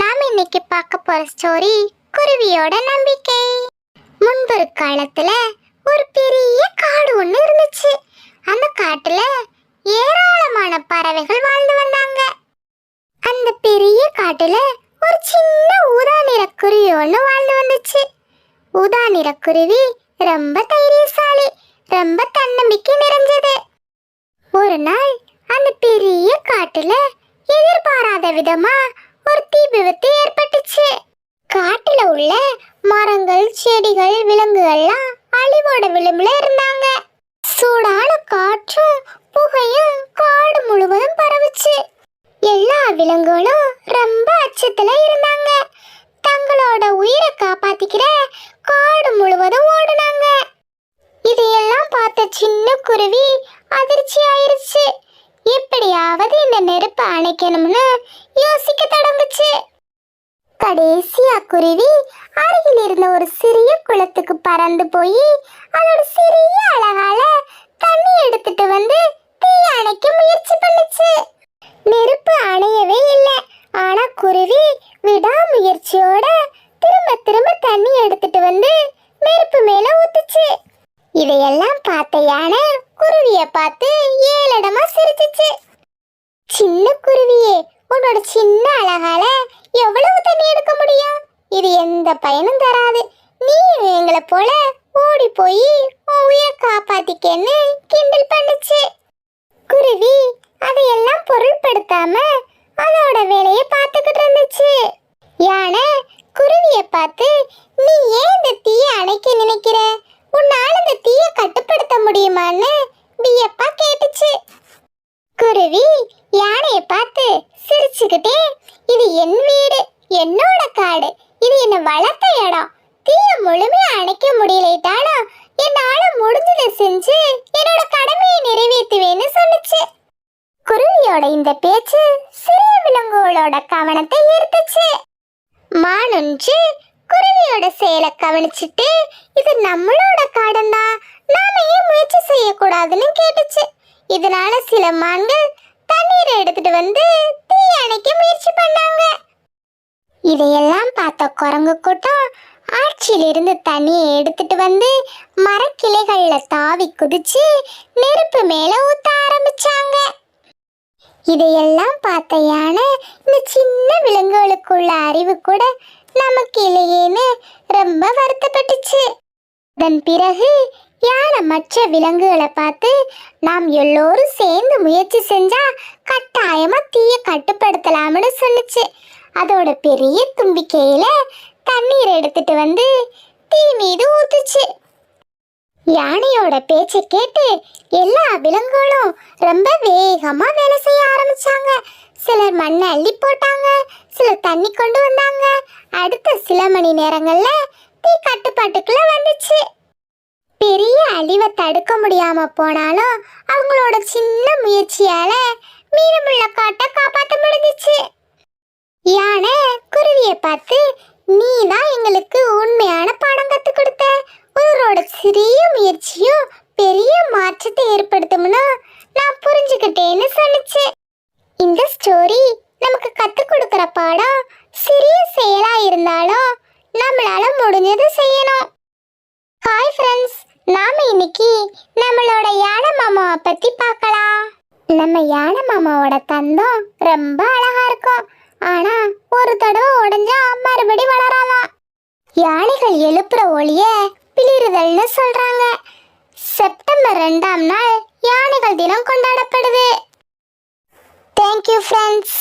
நாம் இன்னைக்கு பார்க்க போற ஸ்டோரி குருவியோட நம்பிக்கை. முன்பொரு காலத்துல ஒரு பெரிய காடு ஒன்று இருந்துச்சு. அந்த காட்டுல ஏராளமான பறவைகள் வாழ்ந்து வந்தாங்க. அந்த பெரிய காட்டுல ஒரு சின்ன ஊதா நிற குருவி ஒன்று வாழ்ந்து வந்துச்சு. ஊதா நிற குருவி ரொம்ப தைரியசாலி ரொம்ப தன்னம்பிக்கை நிறைஞ்சது. ஒரு நாள் அந்த பெரிய காட்டுல எதிர்பாராத விதமா ஒரு தீ விபத்து ஏற்பட்டுச்சு. காட்டுல உள்ள மரங்கள் செடிகள் விலங்குகள்லாம் அழிவோட விளிம்புல இருந்தாங்க. சூடா காற்றும் புகையும் காடு முழுவதும் பரவுச்சு எல்லா விலங்குகளும் ரொம்ப அச்சத்துல இருந்தாங்க தங்களோட உயிரை காப்பாத்திக்கிற காடு முழுவதும் ஓடுனாங்க இதையெல்லாம் பார்த்த சின்ன குருவி அதிர்ச்சி ஆயிருச்சு எப்படியாவது இந்த நெருப்பை அணைக்கணும்னு யோசிக்க தொடங்குச்சு. கடைசியா குருவி அருகில் இருந்த ஒரு சிறிய குளத்துக்கு பறந்து போய் அதோட சிறிய அழகால தண்ணி எடுத்துட்டு வந்து தீ அணைக்க முயற்சி பண்ணுச்சு. நெருப்பு அணையவே இல்லை. ஆனா குருவி விடாமுயற்சியோட திரும்ப திரும்ப தண்ணி எடுத்துட்டு வந்து நெருப்பு மேல ஊத்துச்சு. இதையெல்லாம் பார்த்த யானை குருவிய பார்த்து ஏழடமா சிரிச்சிச்சு. சின்ன குருவியே உன்னோட சின்ன அழகால எவ்வளவு தண்ணி எடுக்க முடியும்? இது எந்த பயனும் தராது. நீ எங்களை போல ஓடி போய் உன் உயிரை காப்பாத்திக்கன்னு கிண்டல் பண்ணுச்சு. குருவி அதையெல்லாம் பொருள்படுத்தாம அதோட வேலையை பார்த்துக்கிட்டு இருந்துச்சு. யானை குருவிய பார்த்து நீ ஏன் இந்த தீயை அணைக்க நினைக்கிற? உன்னால இந்த தீயை கட்டுப்படுத்த முடியுமான்னு வியப்பா கேட்டுச்சு குருவி யானைய பார்த்து சிரிச்சுக்கிட்டே இது என் வீடு என்னோட காடு இது என்ன வளர்த்த இடம். தீய முழுமையா அணைக்க முடியலைட்டாலும் என்னால முடிஞ்சதை செஞ்சு என்னோட கடமையை நிறைவேற்றுவேன்னு சொன்னுச்சு குருவியோட இந்த பேச்சு சிறிய விலங்குகளோட கவனத்தை ஈர்த்துச்சு. மானொன்று குருவியோட செயலை கவனிச்சுட்டு இது நம்மளோட காடுன்னா நாம ஏன் முயற்சி செய்யக்கூடாதுன்னு கேட்டுச்சு. இதனால சில மான்கள் தண்ணீரை எடுத்துட்டு வந்து தீ அணைக்க முயற்சி பண்ணாங்க. இதையெல்லாம் பார்த்த குரங்கு கூட்டம் ஆட்சியிலிருந்து தண்ணியை எடுத்துட்டு வந்து மரக்கிளைகள்ல தாவி குதிச்சு நெருப்பு மேல ஊத்த ஆரம்பிச்சாங்க. இதையெல்லாம் பார்த்த யானை இந்த சின்ன விலங்குகளுக்குள்ள அறிவு கூட நமக்கு இல்லையேன்னு ரொம்ப வருத்தப்பட்டுச்சு. அதன் பிறகு மற்ற விலங்குகளை பார்த்து நாம் எல்லோரும் சேர்ந்து முயற்சி செஞ்சா கட்டாயமா தீய கட்டுப்படுத்தலாம்னு சொல்லுச்சு அதோட பெரிய தும்பிக்கையில தண்ணீர் எடுத்துட்டு வந்து தீ மீது ஊத்துச்சு. யானையோட பேச்சை கேட்டு எல்லா விலங்குகளும் ரொம்ப வேகமா வேலை செய்ய ஆரம்பிச்சாங்க. சிலர் மண்ணை அள்ளி போட்டாங்க சிலர் தண்ணி கொண்டு வந்தாங்க. அடுத்த சில மணி நேரங்கள்ல தீ கட்டுப்பாட்டுக்குள்ள வந்துச்சு. அழிவை தடுக்க முடியாம போனாலும் அவங்களோட சின்ன முயற்சியால மீனமுள்ள காட்டை காப்பாற்ற முடிஞ்சிச்சு. யானை குருவியை பார்த்து நீ தான் எங்களுக்கு உண்மையான பாடம் கத்து கொடுத்த. உங்களோட சிறிய முயற்சியும் பெரிய மாற்றத்தை ஏற்படுத்தும்னு நான் புரிஞ்சுக்கிட்டேன்னு சொன்னிச்சு. இந்த ஸ்டோரி நமக்கு கற்றுக் கொடுக்குற பாடம் சிறிய செயலா இருந்தாலும் நம்மளால முடிஞ்சதை செய்யணும் ஹாய் ஃப்ரெண்ட்ஸ் நாம இன்னைக்கு நம்மளோட யானை மாமாவை பத்தி பார்க்கலாம். நம்ம யானை மாமாவோட தந்தம் ரொம்ப அழகா இருக்கும். ஆனா ஒரு தடவை உடைஞ்சா மறுபடி வளராலாம். யானைகள் எழுப்புற ஒளிய பிளிறுதல்னு சொல்றாங்க. செப்டம்பர் ரெண்டாம் நாள் யானைகள் தினம் கொண்டாடப்படுது. Thank you friends